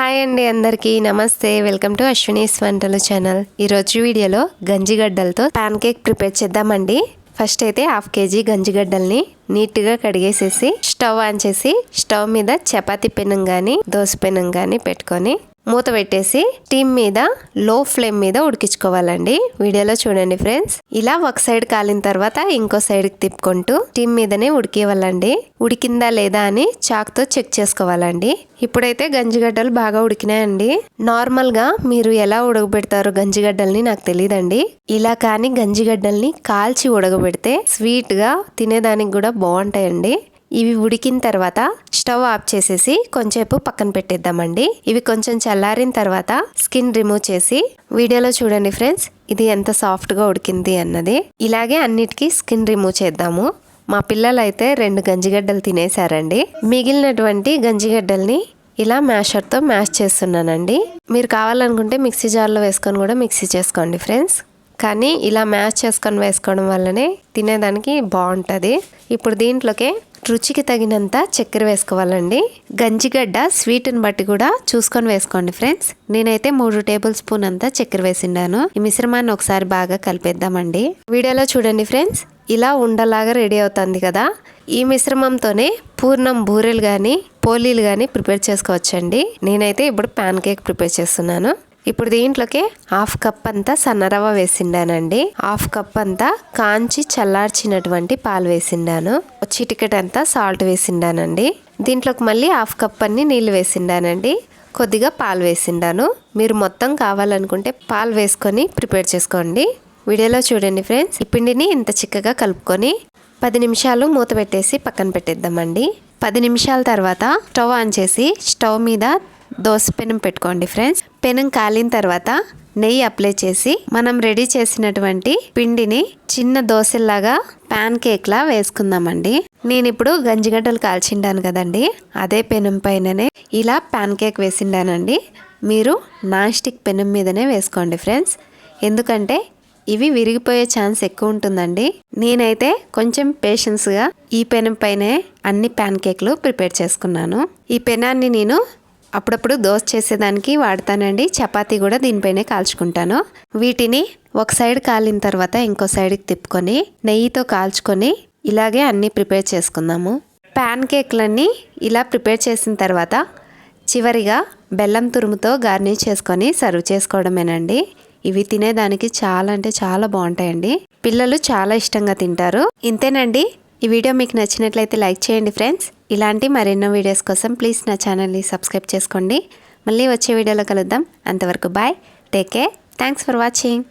Hi అండి అందరికీ. నమస్తే. వెల్కమ్ టు అశ్వినీస్ వంటలు ఛానల్. ఈరోజు వీడియోలో గంజిగడ్డలతో పాన్ కేక్ ప్రిపేర్ చేద్దామండి. ఫస్ట్ అయితే హాఫ్ కేజీ గంజిగడ్డల్ని నీట్గా కడిగేసేసి స్టవ్ ఆన్ చేసి స్టవ్ మీద చపాతి పెనం కానీ దోశ పెనం కానీ పెట్టుకొని మూత పెట్టేసి టీమ్ మీద లో ఫ్లేమ్ మీద ఉడికించుకోవాలండి. వీడియోలో చూడండి ఫ్రెండ్స్. ఇలా ఒక సైడ్ కాలిన తర్వాత ఇంకో సైడ్కి తిప్పుకుంటూ టీమ్ మీదనే ఉడికేవాళ్ళండి ఉడికిందా లేదా అని చాక్తో చెక్ చేసుకోవాలండి. ఇప్పుడైతే గంజిగడ్డలు బాగా ఉడికినాయండి. నార్మల్గా మీరు ఎలా ఉడకబెడతారు గంజిగడ్డల్ని నాకు తెలియదండి ఇలా కానీ గంజిగడ్డల్ని కాల్చి ఉడకబెడితే స్వీట్గా తినేదానికి కూడా బాగుంటాయండి. ఇవి ఉడికిన తర్వాత స్టవ్ ఆఫ్ చేసేసి కొంచెంసేపు పక్కన పెట్టేద్దామండి. ఇవి కొంచెం చల్లారిన తర్వాత స్కిన్ రిమూవ్ చేసి వీడియోలో చూడండి ఫ్రెండ్స్ ఇది ఎంత సాఫ్ట్గా ఉడికింది అన్నది. ఇలాగే అన్నిటికీ స్కిన్ రిమూవ్ చేద్దాము. మా పిల్లలు అయితే రెండు గంజిగడ్డలు తినేశారండి. మిగిలినటువంటి గంజిగడ్డల్ని ఇలా మ్యాషర్తో మ్యాష్ చేస్తున్నానండి. మీరు కావాలనుకుంటే మిక్సీ జార్లో వేసుకొని కూడా మిక్సీ చేసుకోండి ఫ్రెండ్స్. కానీ ఇలా మ్యాష్ చేసుకొని వేసుకోవడం వల్లనే తినేదానికి బాగుంటుంది. ఇప్పుడు దీంట్లోకే రుచికి తగినంత చక్కెర వేసుకోవాలండి. గంజిగడ్డ స్వీట్ని బట్టి కూడా చూసుకొని వేసుకోండి ఫ్రెండ్స్. నేనైతే మూడు టేబుల్ స్పూన్ అంతా చక్కెర వేసిండాను. ఈ మిశ్రమాన్ని ఒకసారి బాగా కలిపేద్దామండి. వీడియోలో చూడండి ఫ్రెండ్స్ ఇలా ఉండలాగా రెడీ అవుతుంది కదా. ఈ మిశ్రమంతోనే పూర్ణం బూరెలు కానీ పోలీలు కానీ ప్రిపేర్ చేసుకోవచ్చండి. నేనైతే ఇప్పుడు పాన్ కేక్ ప్రిపేర్ చేస్తున్నాను. ఇప్పుడు దీంట్లోకి హాఫ్ కప్ అంతా సన్నరవ వేసిండానండి. హాఫ్ కప్ అంతా కాంచి చల్లార్చినటువంటి పాలు వేసిండాను. చిటికెట్ అంతా సాల్ట్ వేసిండానండి. దీంట్లోకి మళ్ళీ హాఫ్ కప్ అన్ని నీళ్ళు వేసిండానండి. కొద్దిగా పాలు వేసిండాను. మీరు మొత్తం కావాలనుకుంటే పాలు వేసుకొని ప్రిపేర్ చేసుకోండి. వీడియోలో చూడండి ఫ్రెండ్స్. ఈ పిండిని ఇంత చిక్కగా కలుపుకొని పది నిమిషాలు మూత పెట్టేసి పక్కన పెట్టేద్దామండి. పది నిమిషాల తర్వాత స్టవ్ ఆన్ చేసి స్టవ్ మీద దోశ పెనం పెట్టుకోండి ఫ్రెండ్స్. పెనం కాలిన తర్వాత నెయ్యి అప్లై చేసి మనం రెడీ చేసినటువంటి పిండిని చిన్న దోశల్లాగా పాన్ కేక్లా వేసుకుందామండి. నేను ఇప్పుడు గంజిగడ్డలు కాల్చిండాను కదండి. అదే పెనం పైననే ఇలా పాన్ కేక్ వేసిండానండి. మీరు నాన్ స్టిక్ పెనం మీదనే వేసుకోండి ఫ్రెండ్స్. ఎందుకంటే ఇవి విరిగిపోయే ఛాన్స్ ఎక్కువ ఉంటుందండి. నేనైతే కొంచెం పేషెన్స్గా ఈ పెనం పైనే అన్ని ప్యాన్ కేక్లు ప్రిపేర్ చేసుకున్నాను. ఈ పెనాన్ని నేను అప్పుడప్పుడు దోశ చేసేదానికి వాడతానండి. చపాతీ కూడా దీనిపైనే కాల్చుకుంటాను. వీటిని ఒక సైడ్ కాలిన తర్వాత ఇంకో సైడ్కి తిప్పుకొని నెయ్యితో కాల్చుకొని ఇలాగే అన్నీ ప్రిపేర్ చేసుకుందాము. ప్యాన్ కేక్లన్నీ ఇలా ప్రిపేర్ చేసిన తర్వాత చివరిగా బెల్లం తురుముతో గార్నిష్ చేసుకొని సర్వ్ చేసుకోవడమేనండి. ఇవి తినేదానికి చాలా అంటే చాలా బాగుంటాయండి. పిల్లలు చాలా ఇష్టంగా తింటారు. ఇంతేనండి. ఈ వీడియో మీకు నచ్చినట్లయితే లైక్ చేయండి ఫ్రెండ్స్. ఇలాంటి మరెన్నో వీడియోస్ కోసం ప్లీజ్ నా ఛానల్ని సబ్స్క్రైబ్ చేసుకోండి. మళ్ళీ వచ్చే వీడియోలో కలుద్దాం. అంతవరకు bye. Take care. Thanks for watching.